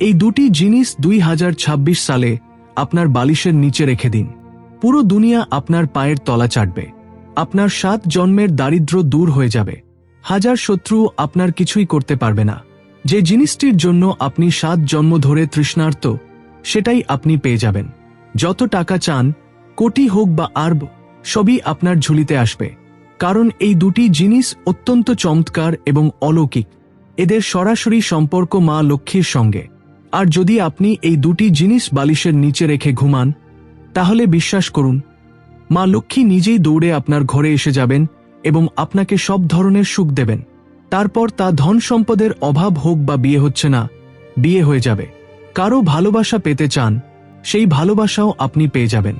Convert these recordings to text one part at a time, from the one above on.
এই দুটি জিনিস দুই হাজার ছাব্বিশ সালে আপনার বালিশের নিচে রেখে দিন। পুরো দুনিয়া আপনার পায়ের তলা চাটবে। আপনার সাত জন্মের দারিদ্র দূর হয়ে যাবে। হাজার শত্রু আপনার কিছুই করতে পারবে না। যে জিনিসটির জন্য আপনি সাত জন্ম ধরে তৃষ্ণার্ত, সেটাই আপনি পেয়ে যাবেন। যত টাকা চান, কোটি হোক বা আরব, সবই আপনার ঝুলিতে আসবে। কারণ এই দুটি জিনিস অত্যন্ত চমৎকার এবং অলৌকিক। এদের সরাসরি সম্পর্ক মা লক্ষ্মীর সঙ্গে। আর যদি আপনি এই দুটি জিনিস বালিশের নিচে রেখে ঘুমান, তাহলে বিশ্বাস করুন, মা লক্ষ্মী নিজেই দৌড়ে আপনার ঘরে এসে যাবেন এবং আপনাকে সব ধরনের সুখ দেবেন। তারপর তা ধন সম্পদের অভাব হোক বা বিয়ে হচ্ছে না, বিয়ে হয়ে যাবে। কারও ভালোবাসা পেতে চান, সেই ভালোবাসাও আপনি পেয়ে যাবেন।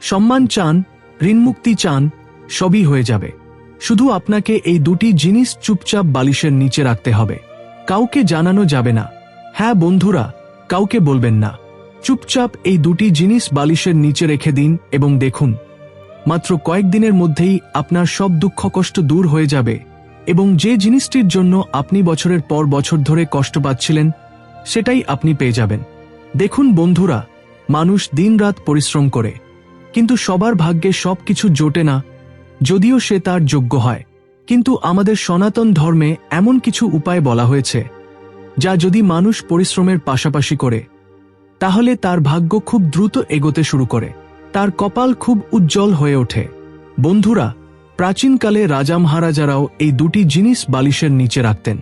সম্মান চান, ঋণমুক্তি চান, সবই হয়ে যাবে। শুধু আপনাকে এই দুটি জিনিস চুপচাপ বালিশের নিচে রাখতে হবে। কাউকে জানানো যাবে না। হ্যাঁ বন্ধুরা, কাউকে বলবেন না। চুপচাপ এই দুটি জিনিস বালিশের নিচে রেখে দিন এবং দেখুন, মাত্র কয়েকদিনের মধ্যেই আপনার সব দুঃখ কষ্ট দূর হয়ে যাবে এবং যে জিনিসটির জন্য আপনি বছরের পর বছর ধরে কষ্ট পাচ্ছিলেন, সেটাই আপনি পেয়ে যাবেন। দেখুন বন্ধুরা, মানুষ দিনরাত পরিশ্রম করে, কিন্তু সবার ভাগ্যে সবকিছু জোটে না, যদিও সে তার যোগ্য হয়। কিন্তু আমাদের সনাতন ধর্মে এমন কিছু উপায় বলা হয়েছে যা যদি মানুষ পরিশ্রমের পাশাপাশি করে, তাহলে তার ভাগ্য খুব দ্রুত এগোতে শুরু করে। তার কপাল খুব উজ্জ্বল হয়ে ওঠে। বন্ধুরা, প্রাচীনকালে রাজা মহারাজারাও এই দুটি জিনিস বালিশের নিচে রাখতেন।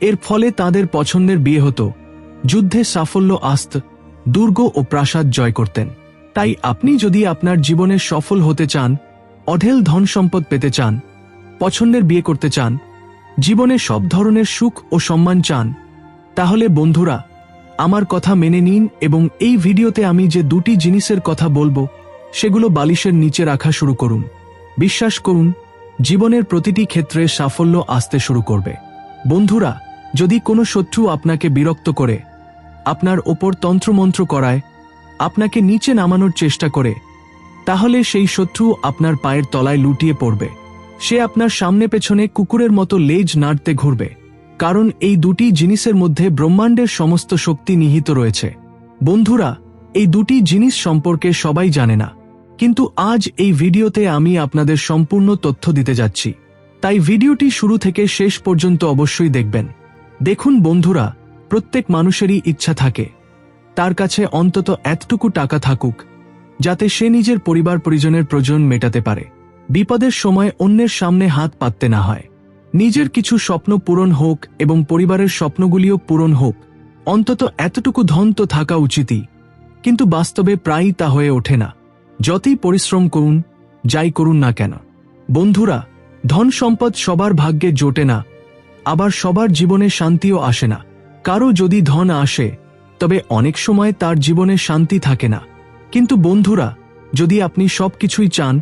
এর ফলে তাদের পছন্দের বিয়ে হতো। যুদ্ধে সাফল্য, আস্ত, দুর্গ ও প্রাসাদ জয় করতেন। তাই আপনি যদি আপনার জীবনে সফল হতে চান, অঢেল ধন সম্পদ পেতে চান, পছন্দের বিয়ে করতে চান, জীবনে সব ধরনের সুখ ও সম্মান চান তাহলে বন্ধুরা, আমার কথা মেনে নিন এবং এই ভিডিওতে আমি যে দুটি জিনিসের কথা বলব, সেগুলো বালিশের নিচে রাখা শুরু করুন। বিশ্বাস করুন, জীবনের প্রতিটি ক্ষেত্রে সাফল্য আসতে শুরু করবে। বন্ধুরা, যদি কোনো শত্রু আপনাকে বিরক্ত করে, আপনার ওপর তন্ত্রমন্ত্র করায়, আপনাকে নিচে নামানোর চেষ্টা করে, তাহলে সেই শত্রু আপনার পায়ের তলায় লুটিয়ে পড়বে। সে আপনার সামনে পেছনে কুকুরের মতো লেজ নাড়তে ঘুরবে। কারণ এই দুটি জিনিসের মধ্যে ব্রহ্মাণ্ডের সমস্ত শক্তি নিহিত রয়েছে। বন্ধুরা, এই দুটি জিনিস সম্পর্কে সবাই জানে না। কিন্তু আজ এই ভিডিওতে আমি আপনাদের সম্পূর্ণ তথ্য দিতে যাচ্ছি। তাই ভিডিওটি শুরু থেকে শেষ পর্যন্ত অবশ্যই দেখবেন। দেখুন বন্ধুরা, প্রত্যেক মানুষেরই ইচ্ছা থাকে। তার কাছে অন্তত এতটুকু টাকা থাকুক, যাতে সে নিজের পরিবার পরিজনের প্রয়োজন মেটাতে পারে। বিপদের সময় অন্যের সামনে হাত পাততে না হয়। নিজের কিছু স্বপ্ন পূরণ হোক এবং পরিবারের স্বপ্নগুলিও পূরণ হোক, অন্তত এতটুকু ধন তো থাকা উচিতই। কিন্তু বাস্তবে প্রায়ই তা হয়ে ওঠে না। যতই পরিশ্রম করুন, যাই করুন না কেন। বন্ধুরা, ধন সম্পদ সবার ভাগ্যে জোটে না, আবার সবার জীবনে শান্তিও আসে না। কারও যদি ধন আসে, তবে অনেক সময় তার জীবনে শান্তি থাকে না। কিন্তু বন্ধুরা, যদি আপনি সবকিছুই চান,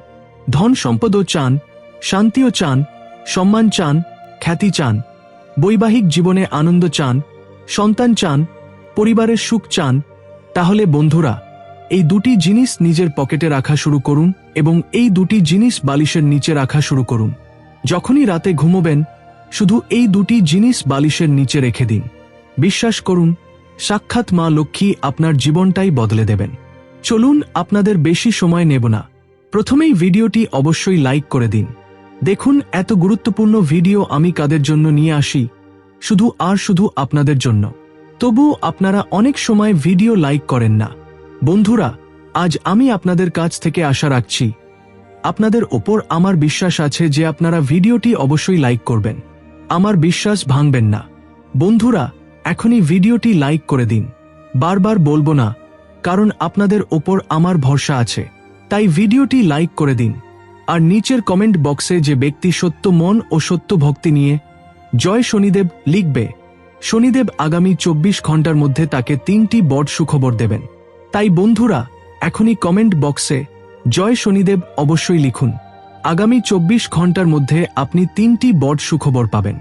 ধন সম্পদও চান, শান্তিও চান সম্মান চান, খ্যাতি চান, বৈবাহিক জীবনে আনন্দ চান, সন্তান চান, পরিবারের সুখ চান, তাহলে বন্ধুরা, এই দুটি জিনিস নিজের পকেটে রাখা শুরু করুন এবং এই দুটি জিনিস বালিশের নিচে রাখা শুরু করুন। যখনই রাতে ঘুমোবেন, শুধু এই দুটি জিনিস বালিশের নিচে রেখে দিন। বিশ্বাস করুন, সাক্ষাৎ মা লক্ষ্মী আপনার জীবনটাই বদলে দেবেন। চলুন আপনাদের বেশি সময় নেব না। প্রথমেই ভিডিওটি অবশ্যই লাইক করে দিন। দেখুন, এত গুরুত্বপূর্ণ ভিডিও আমি কাদের জন্য নিয়ে আসি? শুধু আর শুধু আপনাদের জন্য। তবুও আপনারা অনেক সময় ভিডিও লাইক করেন না। বন্ধুরা, আজ আমি আপনাদের কাছ থেকে আশা রাখছি। আপনাদের ওপর আমার বিশ্বাস আছে যে আপনারা ভিডিওটি অবশ্যই লাইক করবেন। আমার বিশ্বাস ভাঙবেন না। বন্ধুরা, এখনই ভিডিওটি লাইক করে দিন। বারবার বলব না, কারণ আপনাদের ওপর আমার ভরসা আছে। তাই ভিডিওটি লাইক করে দিন। আর নিচের কমেন্ট বক্সে যে ব্যক্তি সত্য মন ও সত্য ভক্তি নিয়ে জয় শনিদেব লিখবে, শনিদেব আগামী চব্বিশ ঘণ্টার মধ্যে তাকে তিনটি বড় সুখবর দেবেন। তাই বন্ধুরা, এখনই কমেন্ট বক্সে জয় শনিদেব অবশ্যই লিখুন। আগামী চব্বিশ ঘণ্টার মধ্যে আপনি তিনটি বড় সুখবর পাবেন।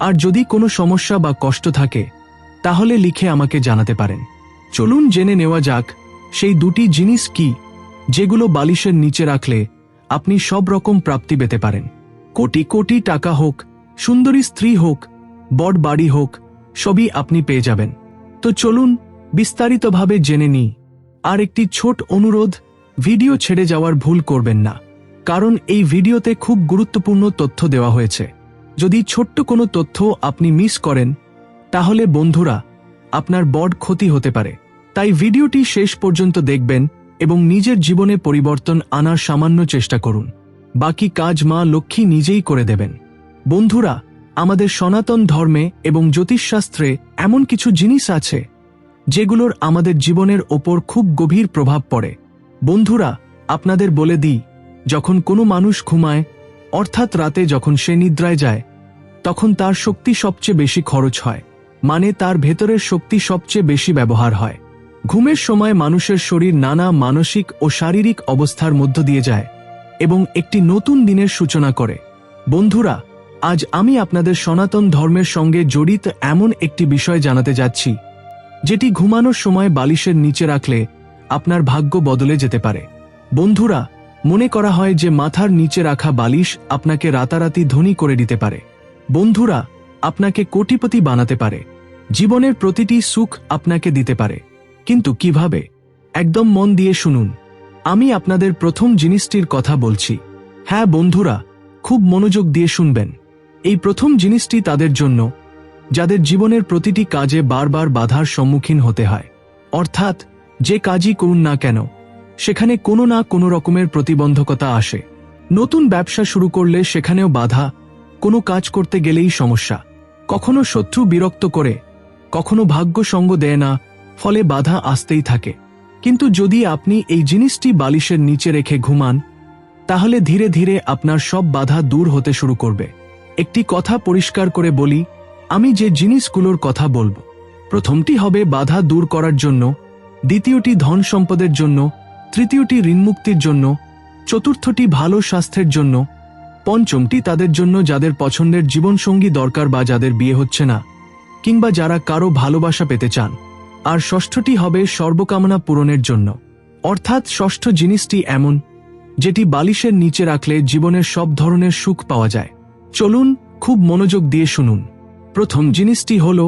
আর যদি কোনো সমস্যা বা কষ্ট থাকে, তাহলে লিখে আমাকে জানাতে পারেন। চলুন জেনে নেওয়া যাক, সেই দুটি জিনিস কি, যেগুলো বালিশের নিচে রাখলে আপনি সব রকম প্রাপ্তি পেতে পারেন। কোটি কোটি টাকা হোক, সুন্দরী স্ত্রী হোক, বড় বাড়ি হোক, সবই আপনি পেয়ে যাবেন। তো চলুন বিস্তারিতভাবে জেনে নিই। আর একটি ছোট অনুরোধ, ভিডিও ছেড়ে যাওয়ার ভুল করবেন না। কারণ এই ভিডিওতে খুব গুরুত্বপূর্ণ তথ্য দেওয়া হয়েছে। যদি ছোট্ট কোনো তথ্য আপনি মিস করেন, তাহলে বন্ধুরা, আপনার বড ক্ষতি হতে পারে। তাই ভিডিওটি শেষ পর্যন্ত দেখবেন এবং নিজের জীবনে পরিবর্তন আনার সামান্য চেষ্টা করুন। বাকি কাজ মা লক্ষ্মী নিজেই করে দেবেন। বন্ধুরা, আমাদের সনাতন ধর্মে এবং জ্যোতিষশাস্ত্রে এমন কিছু জিনিস আছে, যেগুলোর আমাদের জীবনের ওপর খুব গভীর প্রভাব পড়ে। বন্ধুরা, আপনাদের বলে দিই, যখন কোনো মানুষ ঘুমায়, অর্থাৎ রাতে যখন সে নিদ্রায় যায়, তখন তার শক্তি সবচেয়ে বেশি খরচ হয় মানে তার ভেতরের শক্তি সবচেয়ে বেশি ব্যবহার হয়। ঘুমের সময় মানুষের শরীর নানা মানসিক ও শারীরিক অবস্থার মধ্য দিয়ে যায় এবং একটি নতুন দিনের সূচনা করে। বন্ধুরা, আজ আমি আপনাদের সনাতন ধর্মের সঙ্গে জড়িত এমন একটি বিষয় জানাতে যাচ্ছি, যেটি ঘুমানোর সময় বালিশের নিচে রাখলে আপনার ভাগ্য বদলে যেতে পারে। বন্ধুরা, মনে করা হয় যে মাথার নিচে রাখা বালিশ আপনাকে রাতারাতি ধনী করে দিতে পারে। বন্ধুরা, আপনাকে কোটিপতি বানাতে পারে। জীবনের প্রতিটি সুখ আপনাকে দিতে পারে। কিন্তু কীভাবে? একদম মন দিয়ে শুনুন। আমি আপনাদের প্রথম জিনিসটির কথা বলছি। হ্যাঁ বন্ধুরা, খুব মনোযোগ দিয়ে শুনবেন। এই প্রথম জিনিসটি তাদের জন্য, যাদের জীবনের প্রতিটি কাজে বারবার বাধার সম্মুখীন হতে হয়। অর্থাৎ, যে কাজই করুন না কেন, সেখানে কোনো না কোনো রকমের প্রতিবন্ধকতা আসে। নতুন ব্যবসা শুরু করলে সেখানেও বাধা, কোনো কাজ করতে গেলেই সমস্যা। কখনো শত্রু বিরক্ত করে, কখনো ভাগ্য সঙ্গ দেয় না ফলে বাধা আসতেই থাকে। কিন্তু যদি আপনি এই জিনিসটি বালিশের নিচে রেখে ঘুমান, তাহলে ধীরে ধীরে আপনার সব বাধা দূর হতে শুরু করবে। একটি কথা পরিষ্কার করে বলি, আমি যে জিনিসগুলোর কথা বলব, প্রথমটি হবে বাধা দূর করার জন্য, দ্বিতীয়টি ধন সম্পদের জন্য, তৃতীয়টি ঋণমুক্তির জন্য, চতুর্থটি ভালো স্বাস্থ্যের জন্য, পঞ্চমটি তাদের জন্য যাদের পছন্দের জীবনসঙ্গী দরকার বা যাদের বিয়ে হচ্ছে না, কিংবা যারা কারও ভালোবাসা পেতে চান। আর ষষ্ঠটি হবে সর্বকামনা পূরণের জন্য। অর্থাৎ ষষ্ঠ জিনিসটি এমন, যেটি বালিশের নিচে রাখলে জীবনের সব ধরনের সুখ পাওয়া যায়। চলুন খুব মনোযোগ দিয়ে শুনুন। প্রথম জিনিসটি হল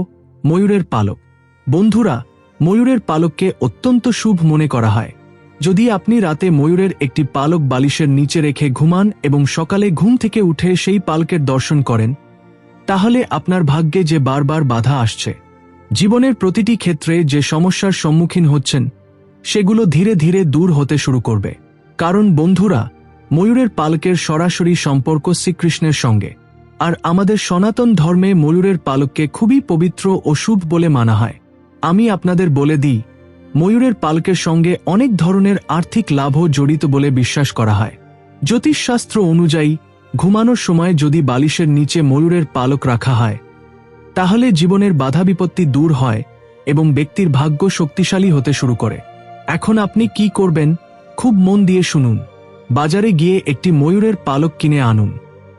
ময়ূরের পালক। বন্ধুরা, ময়ূরের পালককে অত্যন্ত শুভ মনে করা হয়। যদি আপনি রাতে ময়ূরের একটি পালক বালিশের নিচে রেখে ঘুমান এবং সকালে ঘুম থেকে উঠে সেই পালকের দর্শন করেন, তাহলে আপনার ভাগ্যে যে বারবার বাধা আসছে। জীবনের প্রতিটি ক্ষেত্রে যে সমস্যার সম্মুখীন হচ্ছেন, সেগুলো ধীরে ধীরে দূর হতে শুরু করবে। কারণ বন্ধুরা, ময়ূরের পালকের সরাসরি সম্পর্ক শ্রীকৃষ্ণের সঙ্গে, আর আমাদের সনাতন ধর্মে ময়ূরের পালককে খুবই পবিত্র ও শুভ বলে মানা হয়। আমি আপনাদের বলে দিই, ময়ূরের পালকের সঙ্গে অনেক ধরনের আর্থিক লাভও জড়িত বলে বিশ্বাস করা হয়। জ্যোতিষশাস্ত্র অনুযায়ী, ঘুমানোর সময় যদি বালিশের নিচে ময়ূরের পালক রাখা হয় তাহলে জীবনের বাধা বিপত্তি দূর হয় এবং ব্যক্তির ভাগ্য শক্তিশালী হতে শুরু করে। এখন আপনি কি করবেন? খুব মন দিয়ে শুনুন। বাজারে গিয়ে একটি ময়ূরের পালক কিনে আনুন।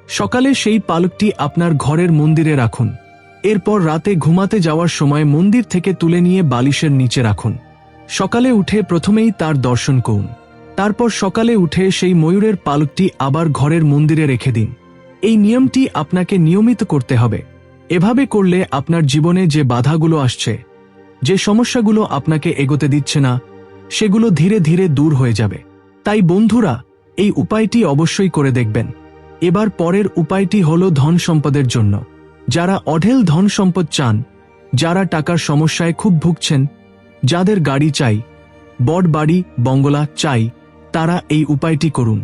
সকালে সেই পালকটি আপনার ঘরের মন্দিরে রাখুন। এরপর রাতে ঘুমাতে যাওয়ার সময় মন্দির থেকে তুলে নিয়ে বালিশের নিচে রাখুন। সকালে উঠে প্রথমেই তার দর্শন করুন। তারপর সকালে উঠে সেই ময়ূরের পালকটি আবার ঘরের মন্দিরে রেখে দিন। এই নিয়মটি আপনাকে নিয়মিত করতে হবে। এভাবে করলে আপনার জীবনে যে বাধাগুলো আসছে, যে সমস্যাগুলো আপনাকে এগোতে দিচ্ছে না, সেগুলো ধীরে ধীরে দূর হয়ে যাবে। তাই বন্ধুরা, এই উপায়টি অবশ্যই করে দেখবেন। এবার পরের উপায়টি হল ধন সম্পদের জন্য। যারা অঢেল ধন সম্পদ চান, যারা টাকার সমস্যায় খুব ভুগছেন, যাদের গাড়ি চাই বড় বাড়ি, বঙ্গলা চাই, তারা এই উপায়টি করুন।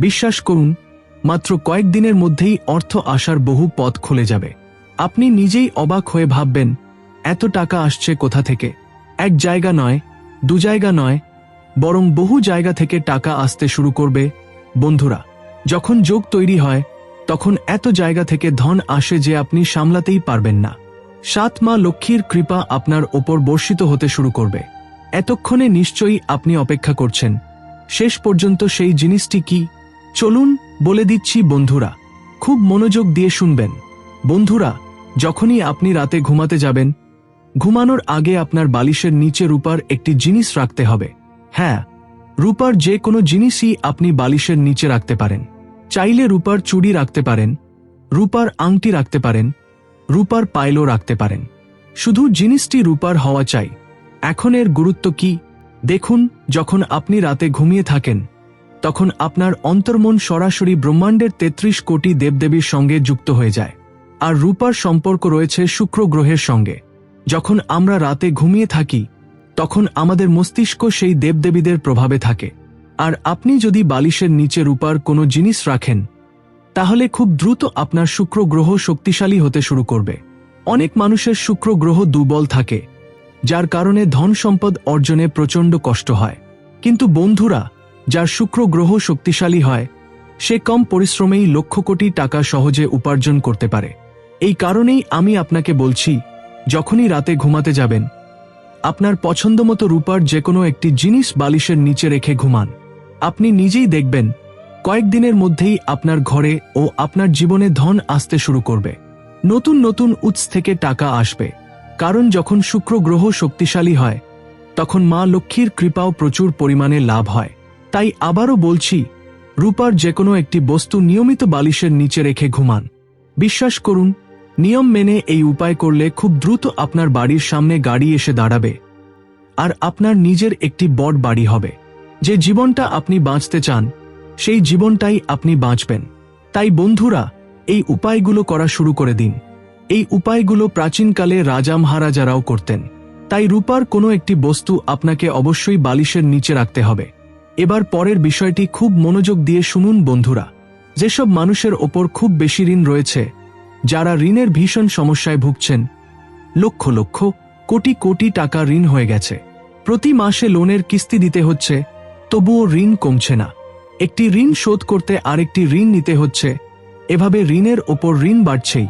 বিশ্বাস করুন, মাত্র কয়েকদিনের মধ্যেই অর্থ আসার বহু পথ খুলে যাবে। আপনি নিজেই অবাক হয়ে ভাববেন, এত টাকা আসছে কোথা থেকে? এক জায়গা নয়, দু জায়গা নয়, বরং বহু জায়গা থেকে টাকা আসতে শুরু করবে। বন্ধুরা, যখন যোগ তৈরি হয়, তখন এত জায়গা থেকে ধন আসে যে আপনি সামলাতেই পারবেন না। সাত মা লক্ষ্মীর কৃপা আপনার ওপর বর্ষিত হতে শুরু করবে। এতক্ষণে নিশ্চয়ই আপনি অপেক্ষা করছেন। শেষ পর্যন্ত সেই জিনিসটি কি? চলুন বলে দিচ্ছি বন্ধুরা, খুব মনোযোগ দিয়ে শুনবেন। বন্ধুরা যখনই আপনি রাতে ঘুমাতে যাবেন, ঘুমানোর আগে আপনার বালিশের নিচে রূপার একটি জিনিস রাখতে হবে। হ্যাঁ রূপার যে কোনো জিনিসই আপনি বালিশের নিচে রাখতে পারেন। চাইলে রূপার চুড়ি রাখতে পারেন, রূপার আংটি রাখতে পারেন, রূপার পাইলও রাখতে পারেন। শুধু জিনিসটি রূপার হওয়া চাই। এখন এর গুরুত্ব কি? দেখুন, যখন আপনি রাতে ঘুমিয়ে থাকেন, তখন আপনার অন্তর্মন সরাসরি ব্রহ্মাণ্ডের তেত্রিশ কোটি দেবদেবীর সঙ্গে যুক্ত হয়ে যায়। আর রূপার সম্পর্ক রয়েছে শুক্র গ্রহের সঙ্গে। যখন আমরা রাতে ঘুমিয়ে থাকি, তখন আমাদের মস্তিষ্ক সেই দেবদেবীদের প্রভাবে থাকে। আর আপনি যদি বালিশের নিচে রূপার কোনো জিনিস রাখেন, তাহলে খুব দ্রুত আপনার শুক্র গ্রহ শক্তিশালী হতে শুরু করবে। অনেক মানুষের শুক্র গ্রহ দুর্বল থাকে, যার কারণে ধন সম্পদ অর্জনে প্রচণ্ড কষ্ট হয়। কিন্তু বন্ধুরা, যার শুক্র গ্রহ শক্তিশালী হয়, সে কম পরিশ্রমেই লক্ষ কোটি টাকা সহজে উপার্জন করতে পারে। এই কারণেই আমি আপনাকে বলছি, যখনই রাতে ঘুমাতে যাবেন, আপনার পছন্দমতো রূপার যে কোনো একটি জিনিস বালিশের নিচে রেখে ঘুমান। আপনি নিজেই দেখবেন কয়েকদিনের মধ্যেই আপনার ঘরে ও আপনার জীবনে ধন আসতে শুরু করবে। নতুন নতুন উৎস থেকে টাকা আসবে। কারণ যখন শুক্র গ্রহ শক্তিশালী হয়, তখন মা লক্ষ্মীর কৃপাও প্রচুর পরিমাণে লাভ হয়। তাই আবারও বলছি, রূপার যে কোনো একটি বস্তু নিয়মিত বালিশের নিচে রেখে ঘুমান। বিশ্বাস করুন নিয়ম মেনে এই উপায় করলে খুব দ্রুত আপনার বাড়ির সামনে গাড়ি এসে দাঁড়াবে। আর আপনার নিজের একটি বড় বাড়ি হবে। যে জীবনটা আপনি বাঁচতে চান, সেই জীবনটাই আপনি বাঁচবেন। তাই বন্ধুরা, এই উপায়গুলো করা শুরু করে দিন। এই উপায়গুলো প্রাচীনকালে রাজা মহারাজারাও করতেন। তাই রূপার কোনো একটি বস্তু আপনাকে অবশ্যই বালিশের নিচে রাখতে হবে। এবার পরের বিষয়টি খুব মনোযোগ দিয়ে শুনুন বন্ধুরা। যেসব মানুষের ওপর খুব বেশি ঋণ রয়েছে যারা ঋণের ভীষণ সমস্যায় ভুগছেন। লক্ষ লক্ষ কোটি কোটি টাকা ঋণ হয়ে গেছে। প্রতি মাসে লোনের কিস্তি দিতে হচ্ছে, তবুও ঋণ কমছে না। একটি ঋণ শোধ করতে আরেকটি ঋণ নিতে হচ্ছে। এভাবে ঋণের ওপর ঋণ বাড়ছেই।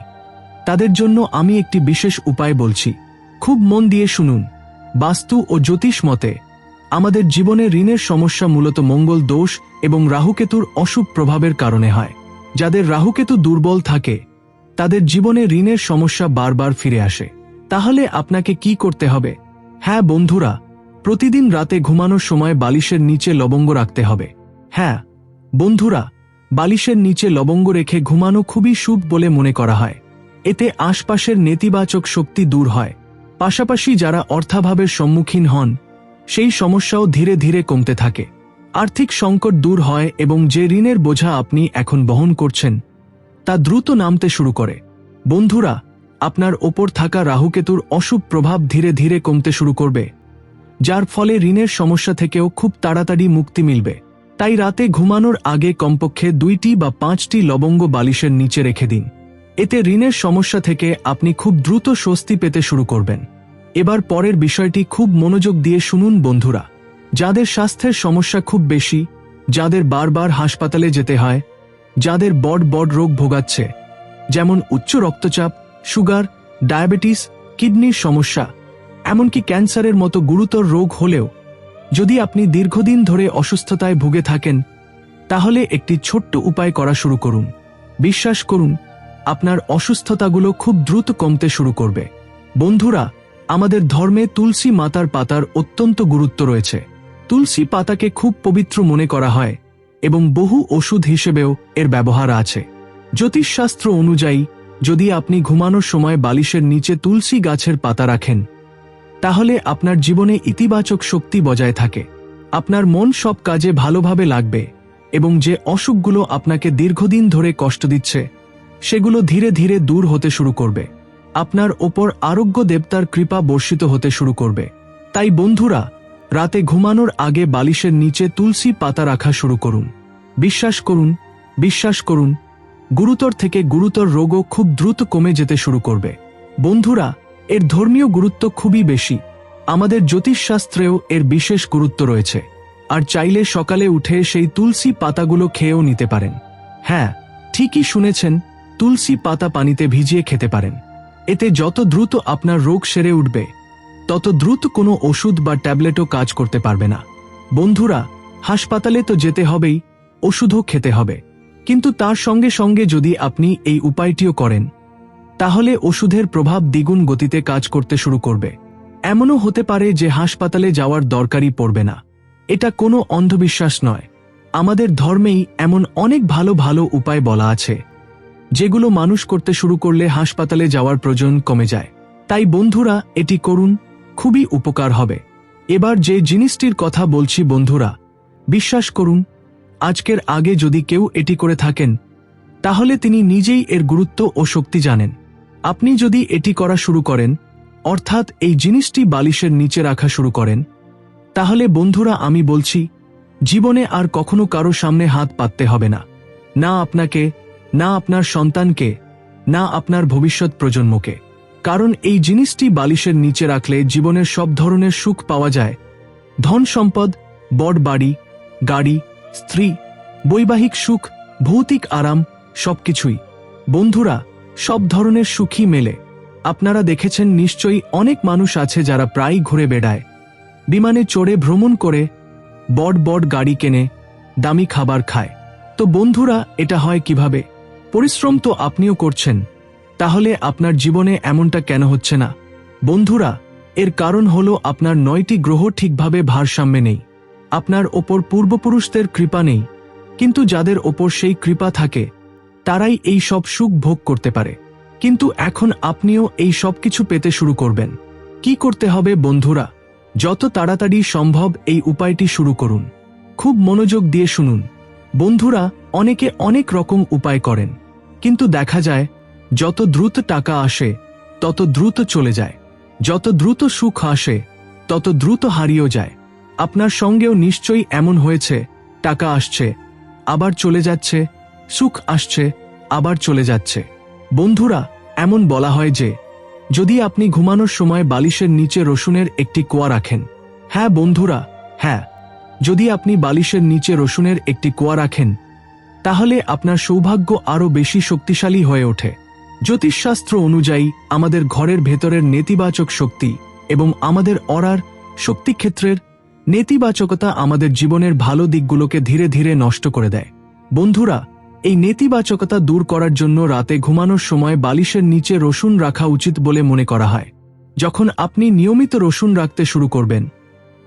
তাদের জন্য আমি একটি বিশেষ উপায় বলছি। খুব মন দিয়ে শুনুন। বাস্তু ও জ্যোতিষ মতে, আমাদের জীবনে ঋণের সমস্যা মূলত মঙ্গল দোষ এবং রাহুকেতুর অশুভ প্রভাবের কারণে হয়। যাদের রাহুকেতু দুর্বল থাকে তাদের জীবনে ঋণের সমস্যা বারবার ফিরে আসে। তাহলে আপনাকে কি করতে হবে? হ্যাঁ বন্ধুরা, প্রতিদিন রাতে ঘুমানোর সময় বালিশের নিচে লবঙ্গ রাখতে হবে। হ্যাঁ বন্ধুরা, বালিশের নিচে লবঙ্গ রেখে ঘুমানো খুবই শুভ বলে মনে করা হয়। এতে আশপাশের নেতিবাচক শক্তি দূর হয়। পাশাপাশি যারা অর্থাভাবের সম্মুখীন হন, সেই সমস্যাও ধীরে ধীরে কমতে থাকে। আর্থিক সংকট দূর হয় এবং যে ঋণের বোঝা আপনি এখন বহন করছেন তা দ্রুত নামতে শুরু করে। বন্ধুরা, আপনার ওপর থাকা রাহুকেতুর অশুভ প্রভাব ধীরে ধীরে কমতে শুরু করবে, যার ফলে ঋণের সমস্যা থেকেও খুব তাড়াতাড়ি মুক্তি মিলবে। তাই রাতে ঘুমানোর আগে কমপক্ষে দুইটি বা পাঁচটি লবঙ্গ বালিশের নিচে রেখে দিন। এতে ঋণের সমস্যা থেকে আপনি খুব দ্রুত স্বস্তি পেতে শুরু করবেন। এবার পরের বিষয়টি খুব মনোযোগ দিয়ে শুনুন বন্ধুরা। যাদের স্বাস্থ্যের সমস্যা খুব বেশি, যাদের বারবার হাসপাতালে যেতে হয় যাদের বড় বড় রোগ ভোগাচ্ছে, যেমন উচ্চ রক্তচাপ, সুগার, ডায়াবেটিস, কিডনির সমস্যা, এমনকি ক্যান্সারের মতো গুরুতর রোগ হলেও যদি আপনি দীর্ঘদিন ধরে অসুস্থতায় ভুগে থাকেন, তাহলে একটি ছোট্ট উপায় করা শুরু করুন। বিশ্বাস করুন, আপনার অসুস্থতাগুলো খুব দ্রুত কমতে শুরু করবে। বন্ধুরা, আমাদের ধর্মে তুলসী মাতার পাতার অত্যন্ত গুরুত্ব রয়েছে। তুলসী পাতাকে খুব পবিত্র মনে করা হয়। এবং বহু ওষুধ হিসেবেও এর ব্যবহার আছে। জ্যোতিষশাস্ত্র অনুযায়ী, যদি আপনি ঘুমানোর সময় বালিশের নিচে তুলসী গাছের পাতা রাখেন, তাহলে আপনার জীবনে ইতিবাচক শক্তি বজায় থাকে। আপনার মন সব কাজে ভালোভাবে লাগবে এবং যে অসুখগুলো আপনাকে দীর্ঘদিন ধরে কষ্ট দিচ্ছে, সেগুলো ধীরে ধীরে দূর হতে শুরু করবে। আপনার ওপর আরোগ্য দেবতার কৃপা বর্ষিত হতে শুরু করবে। তাই বন্ধুরা রাতে ঘুমানোর আগে বালিশের নিচে তুলসী পাতা রাখা শুরু করুন। বিশ্বাস করুন বিশ্বাস করুন, গুরুতর থেকে গুরুতর রোগও খুব দ্রুত কমে যেতে শুরু করবে। বন্ধুরা, এর ধর্মীয় গুরুত্ব খুবই বেশি। আমাদের জ্যোতিষশাস্ত্রেও এর বিশেষ গুরুত্ব রয়েছে। আর চাইলে সকালে উঠে সেই তুলসী পাতাগুলো খেয়েও নিতে পারেন। হ্যাঁ ঠিকই শুনেছেন, তুলসী পাতা পানিতে ভিজিয়ে খেতে পারেন। এতে যত দ্রুত আপনার রোগ সেরে উঠবে তত দ্রুত কোনো ওষুধ বা ট্যাবলেটও কাজ করতে পারবে না। বন্ধুরা, হাসপাতালে তো যেতে হবেই, ওষুধও খেতে হবে। কিন্তু তার সঙ্গে সঙ্গে যদি আপনি এই উপায়টিও করেন, তাহলে ওষুধের প্রভাব দ্বিগুণ গতিতে কাজ করতে শুরু করবে। এমনও হতে পারে যে হাসপাতালে যাওয়ার দরকারই পড়বে না। এটা কোনো অন্ধবিশ্বাস নয়। আমাদের ধর্মেই এমন অনেক ভালো ভালো উপায় বলা আছে, যেগুলো মানুষ করতে শুরু করলে হাসপাতালে যাওয়ার প্রয়োজন কমে যায়। তাই বন্ধুরা, এটি করুন খুবই উপকার হবে। এবার যে জিনিসটির কথা বলছি বন্ধুরা, বিশ্বাস করুন, আজকের আগে যদি কেউ এটি করে থাকেন, তাহলে তিনি নিজেই এর গুরুত্ব ও শক্তি জানেন। আপনি যদি এটি করা শুরু করেন, অর্থাৎ এই জিনিসটি বালিশের নিচে রাখা শুরু করেন, তাহলে বন্ধুরা আমি বলছি, জীবনে আর কখনো কারও সামনে হাত পাততে হবে না। না আপনাকে, না আপনার সন্তানকে, না আপনার ভবিষ্যৎ প্রজন্মকে। কারণ এই জিনিসটি বালিশের নিচে রাখলে জীবনের সব ধরনের সুখ পাওয়া যায়। ধন সম্পদ, বড় বাড়ি, গাড়ি, স্ত্রী, বৈবাহিক সুখ, ভৌতিক আরাম, সবকিছুই। বন্ধুরা, সব ধরনের সুখী মেলে। আপনারা দেখেছেন নিশ্চয়ই অনেক মানুষ আছে যারা প্রায়ই ঘুরে বেড়ায়। বিমানে চড়ে ভ্রমণ করে বড় বড় গাড়ি কেনে, দামি খাবার খায়। তো বন্ধুরা, এটা হয় কীভাবে? পরিশ্রম তো আপনিও করছেন। তাহলে আপনার জীবনে এমনটা কেন হচ্ছে না? বন্ধুরা, এর কারণ হল আপনার নয়টি গ্রহ ঠিকভাবে ভারসাম্যে নেই। আপনার ওপর পূর্বপুরুষদের কৃপা নেই। কিন্তু যাদের ওপর সেই কৃপা থাকে, তারাই এই সব সুখ ভোগ করতে পারে। কিন্তু এখন আপনিও এই সব কিছু পেতে শুরু করবেন। কি করতে হবে বন্ধুরা? যত তাড়াতাড়ি সম্ভব এই উপায়টি শুরু করুন। খুব মনোযোগ দিয়ে শুনুন। বন্ধুরা, অনেকে অনেক রকম উপায় করেন। কিন্তু দেখা যায় যত দ্রুত টাকা আসে, তত দ্রুত চলে যায়। যত দ্রুত সুখ আসে, তত দ্রুত হারিয়েও যায়। আপনার সঙ্গেও নিশ্চয়ই এমন হয়েছে, টাকা আসছে, আবার চলে যাচ্ছে, সুখ আসছে, আবার চলে যাচ্ছে। বন্ধুরা, এমন বলা হয় যে, যদি আপনি ঘুমানোর সময় বালিশের নিচে রসুনের একটি কোয়া রাখেন হ্যাঁ বন্ধুরা হ্যাঁ যদি আপনি বালিশের নিচে রসুনের একটি কোয়া রাখেন, তাহলে আপনার সৌভাগ্য আরও বেশি শক্তিশালী হয়ে ওঠে। জ্যোতিষশাস্ত্র অনুযায়ী, আমাদের ঘরের ভেতরের নেতিবাচক শক্তি এবং আমাদের অরার শক্তিক্ষেত্রের নেতিবাচকতা আমাদের জীবনের ভালো দিকগুলোকে ধীরে ধীরে নষ্ট করে দেয়। বন্ধুরা, এই নেতিবাচকতা দূর করার জন্য রাতে ঘুমানোর সময় বালিশের নিচে রসুন রাখা উচিত বলে মনে করা হয়। যখন আপনি নিয়মিত রসুন রাখতে শুরু করবেন,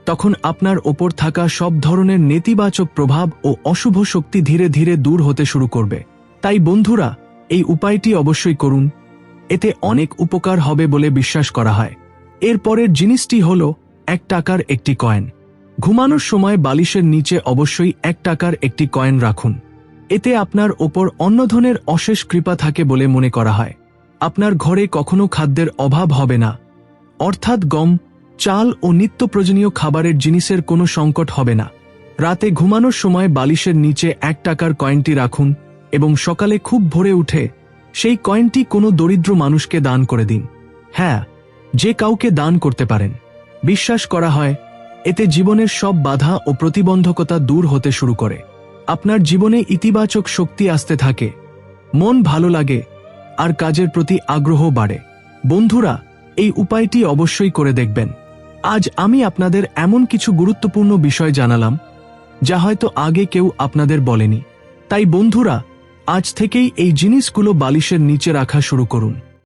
তখন আপনার ওপর থাকা সব ধরনের নেতিবাচক প্রভাব ও অশুভ শক্তি ধীরে ধীরে দূর হতে শুরু করবে। তাই বন্ধুরা এই উপায়টি অবশ্যই করুন। এতে অনেক উপকার হবে বলে বিশ্বাস করা হয়। এরপরের জিনিসটি হল এক টাকার একটি কয়েন। ঘুমানোর সময় বালিশের নিচে অবশ্যই এক টাকার একটি কয়েন রাখুন। এতে আপনার ওপর অন্য ধরনের অশেষ কৃপা থাকে বলে মনে করা হয়। আপনার ঘরে কখনো খাদ্যের অভাব হবে না। অর্থাৎ গম, চাল ও নিত্য প্রয়োজনীয় খাবারের জিনিসের কোনো সংকট হবে না। রাতে ঘুমানোর সময় বালিশের নিচে এক টাকার কয়েনটি রাখুন। এবং সকালে খুব ভোরে উঠে সেই কয়েনটি কোনো দরিদ্র মানুষকে দান করে দিন। হ্যাঁ যে কাউকে দান করতে পারেন। বিশ্বাস করা হয়, এতে জীবনের সব বাধা ও প্রতিবন্ধকতা দূর হতে শুরু করে। আপনার জীবনে ইতিবাচক শক্তি আসতে থাকে। মন ভালো লাগে, আর কাজের প্রতি আগ্রহ বাড়ে। বন্ধুরা, এই উপায়টি অবশ্যই করে দেখবেন। আজ আমি আপনাদের এমন কিছু গুরুত্বপূর্ণ বিষয় জানালাম, যা হয়তো আগে কেউ আপনাদের বলেনি। তাই বন্ধুরা আজ থেকেই এই জিনিসগুলো বালিশের নিচে রাখা শুরু করুন।